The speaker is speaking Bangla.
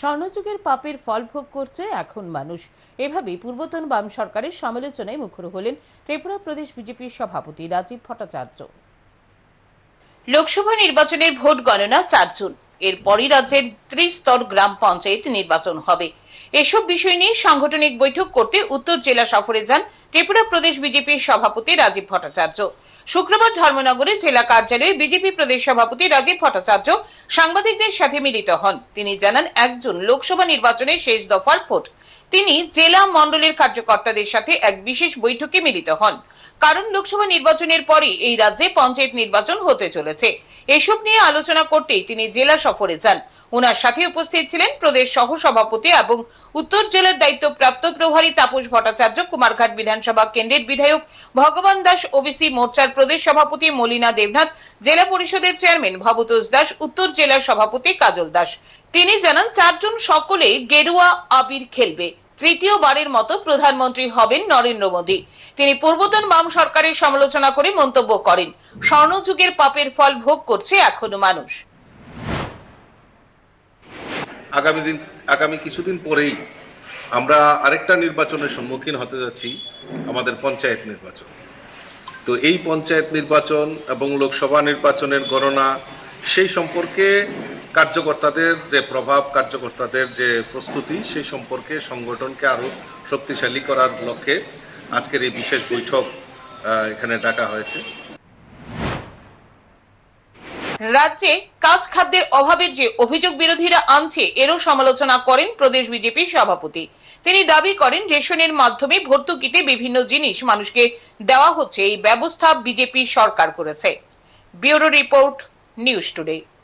স্বর্ণযুগের পাপের ফল ভোগ করছে এখন মানুষ। এভাবেই পূর্বতন বাম সরকারের সমালোচনায় মুখর হলেন ত্রিপুরা প্রদেশ বিজেপির সভাপতি রাজীব ভট্টাচার্য। লোকসভা নির্বাচনের ভোট গণনা চার জুন। এরপরই রাজ্যের ত্রিস্তর গ্রাম পঞ্চায়েত নির্বাচন হবে। এসব বিষয় নিয়ে সাংগঠনিক বৈঠক করতে উত্তর জেলা সফরে যান ত্রিপুরা প্রদেশ বিজেপির সভাপতি রাজীব ভট্টাচার্য। শুক্রবার ধর্মনগরে জেলা কার্যালয়ে বিজেপি প্রদেশ সভাপতি রাজীব ভট্টাচার্য সাংবাদিকদের সাথে মিলিত হন। তিনি জানান, একজন লোকসভা নির্বাচনের শেষ দফার ভোট। তিনি জেলা মণ্ডলের কার্যকর্তাদের সাথে এক বিশেষ বৈঠকে মিলিত হন। কারণ লোকসভা নির্বাচনের পরই এই রাজ্যে পঞ্চায়েত নির্বাচন হতে চলেছে। এসব নিয়ে আলোচনা করতেই তিনি জেলা সফরে যান। ওনার সাথে উপস্থিত ছিলেন প্রদেশ সহ সভাপতি এবং উত্তর জেলার দায়িত্বপ্রাপ্ত প্রভারী তাপস ভট্টাচার্য কুমারঘাট বিধানসভা কেন্দ্রের বিধায়ক ভগবান দাস, ওবিসি মোর্চার প্রদেশ সভাপতি মলিনা দেবনাথ, জেলা পরিষদের চেয়ারম্যান ভবতোষ দাস, উত্তর জেলার সভাপতি কাজল দাস। তিনি জানান, চারজন সকলে গেরুয়া আবির খেলবে। তৃতীয়বারের মতো প্রধানমন্ত্রী হবেন নরেন্দ্র মোদী। তিনি পূর্বতন বাম সরকারের সমালোচনা করে মন্তব্য করেন। স্বর্ণযুগের পাপের ফল ভোগ করছে এখনও মানুষ। আগামী দিন, আগামী কিছুদিন পরেই আমরা আরেকটা নির্বাচনের সম্মুখীন হতে যাচ্ছি, আমাদের পঞ্চায়েত নির্বাচন। তো এই পঞ্চায়েত নির্বাচন এবং লোকসভা নির্বাচনের গণনা সেই সম্পর্কে কার্যকর্তাদের যে প্রভাব, কার্যকর্তাদের যে প্রস্তুতি, সেই সম্পর্কে সংগঠনকে আরও শক্তিশালী করার লক্ষ্যে আজকের এই বিশেষ বৈঠক এখানে ডাকা হয়েছে। রাজ্যে কাজ খাদ্যের অভাবের যে অভিযোগ বিরোধীরা আনছে, এরও সমালোচনা করেন প্রদেশ বিজেপির সভাপতি। তিনি দাবি করেন, রেশনের মাধ্যমে ভর্তুকিতে বিভিন্ন জিনিস মানুষকে দেওয়া হচ্ছে, এই ব্যবস্থা বিজেপি সরকার করেছে। Bureau report, news today.